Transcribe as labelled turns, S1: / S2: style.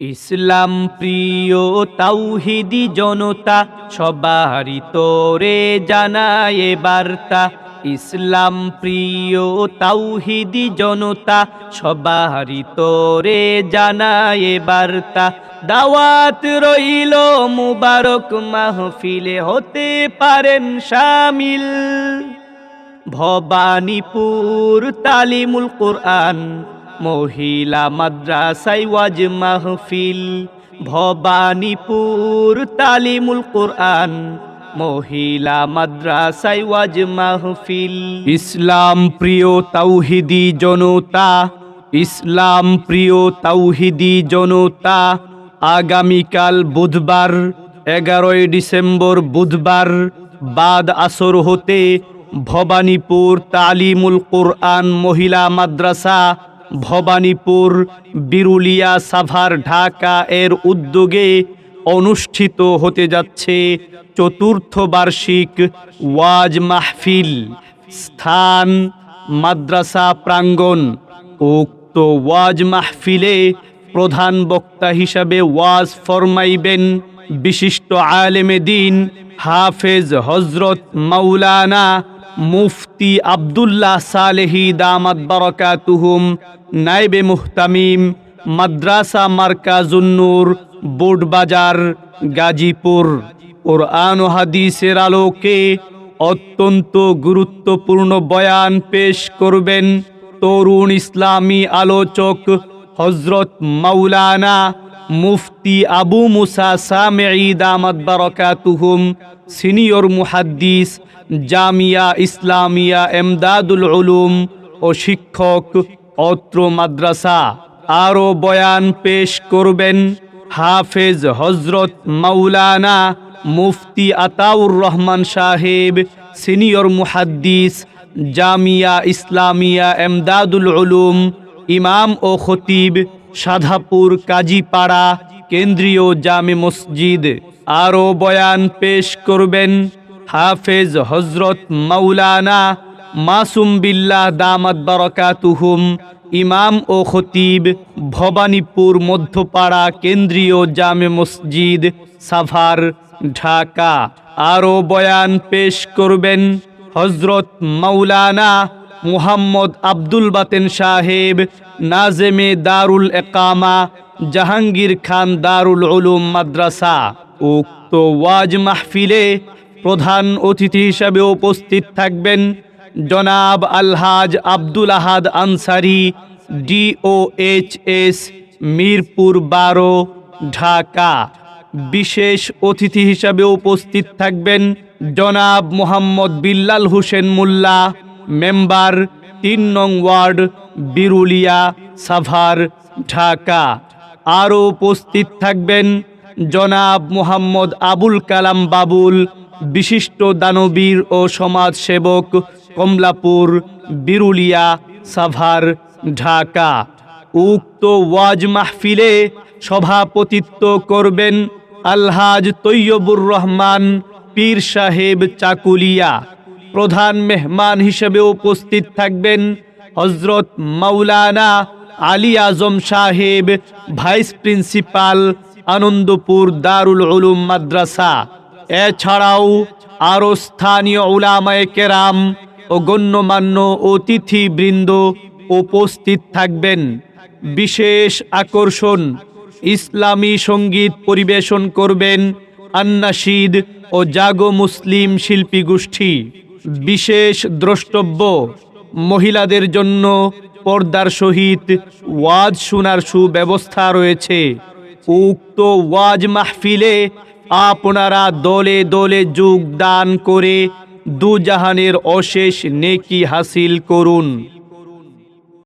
S1: ইসলাম প্রিয় তাওহিদি জনতা, সবারই তোরে জানায় বার্তা। ইসলাম প্রিয় তাওহিদি জনতা, সবারই তোরে জানায় বার্তা। দাওয়াত রইল মুবারক, মাহফিলে হতে পারেন সামিল ভবানীপুর তালিমুল কোরআন মহিলা মাদ্রাসাই ওয়াজ মাহফিল, ভবানীপুর তালিমুল কোরআন, মহিলা মাদ্রাসাই ওয়াজ মাহফিল। ইসলাম প্রিয় তাওহিদি জনতা, ইসলাম প্রিয় তাওহিদি জনতা, আগামীকাল বুধবার, এগারোই ডিসেম্বর বুধবার, বাদ আসর হতে ভবানীপুর তালিমুল কোরআন মহিলা মাদ্রাসা ভবানীপুর, বিরুলিয়া, সাভার, ঢাকা এর উদ্যোগে অনুষ্ঠিত হতে যাচ্ছে চতুর্থ বার্ষিক ওয়াজ মাহফিল। স্থান, মাদ্রাসা প্রাঙ্গণ। উক্ত ওয়াজ মাহফিলে প্রধান বক্তা হিসাবে ওয়াজ ফরমাইবেন বিশিষ্ট আলেমে দিন হাফেজ হজরত মাওলানা মুফতি আবদুল্লাহ সালেহি দামাত বারাকাতুহুম নাইবে মুহতামিম, মাদ্রাসা মার্কাজুন্নুর বোর্ড বাজার, গাজীপুর। কোরআন ও হাদিসের আলোকে অত্যন্ত গুরুত্বপূর্ণ বয়ান পেশ করবেন তরুণ ইসলামী আলোচক হজরত মাওলানা মুফতি আবু মুসা সামেঈ দামাত বারাকাতুহুম, সিনিয়র মুহাদ্দিস, জামিয়া ইসলামিয়া এমদাদুল উলুম ও শিক্ষক, অত্র মাদ্রাসা। আরও বয়ান পেশ করবেন হাফেজ হজরত মাওলানা মুফতি আতাউর রহমান সাহেব, সিনিয়র মুহাদ্দিস, জামিয়া ইসলামিয়া এমদাদুল উলুম, ইমাম ও খতিব সাধাপুর, কাজীপাড়া, কেন্দ্রীয় জামে মসজিদ। আরও বয়ান পেশ করবেন হাফেজ হজরত মাওলানা মাসুম বিল্লাহ দামাত বারাকাতুহুম, ইমাম ও খতিব, ভবানীপুর, মধ্যপাড়া, কেন্দ্রীয় জামে মসজিদ, সাভার, ঢাকা। আরও বয়ান পেশ করবেন হজরত মাওলানা মুহাম্মদ আব্দুল বাতেন সাহেব, নাজেমে দারুল একামা জাহাঙ্গীর খান দারুল উলুম মাদ্রাসা। উক্ত ওয়াজ মাহফিলে প্রধান অতিথি হিসাবে উপস্থিত থাকবেন জনাব আলহাজ আব্দুল আহাদ আনসারি, ডিওএইচএস, মিরপুর বারো, ঢাকা। বিশেষ অতিথি হিসাবে উপস্থিত থাকবেন জনাব মোহাম্মদ বিল্লাল হোসেন মোল্লা মেম্বার তিন নং ওয়ার্ড, বিরুলিয়া, সাভার, ঢাকা। আরও উপস্থিত থাকবেন জনাব মোহাম্মদ আবুল কালাম বাবুল, বিশিষ্ট দানবীর ও সমাজসেবক, কমলাপুর, বিরুলিয়া, সাভার, ঢাকা। উক্ত ওয়াজ মাহফিলে সভাপতিত্ব করবেন আলহাজ তৈয়বুর রহমান, পীর সাহেব চাকুলিয়া। প্রধান মেহমান হিসেবে উপস্থিত থাকবেন হজরত মাওলানা আলী আজম সাহেব, ভাইস প্রিন্সিপাল, আনন্দপুর দারুল উলুম মাদ্রাসা। এছাড়াও আরও স্থানীয় উলামায়ে কেরাম ও গণ্যমান্য অতিথিবৃন্দ উপস্থিত থাকবেন। বিশেষ আকর্ষণ, ইসলামী সংগীত পরিবেশন করবেন আন্নাশিদ ও জাগো মুসলিম শিল্পী গোষ্ঠী বিশেষ দ্রষ্টব্য মহিলাদের জন্য পর্দার সহিত ওয়াজ শোনার সুব্যবস্থা রয়েছে। উক্ত ওয়াজ মাহফিলে আপনারা দলে দলে যোগদান করে দুজাহানের অশেষ নেকি হাসিল করুন।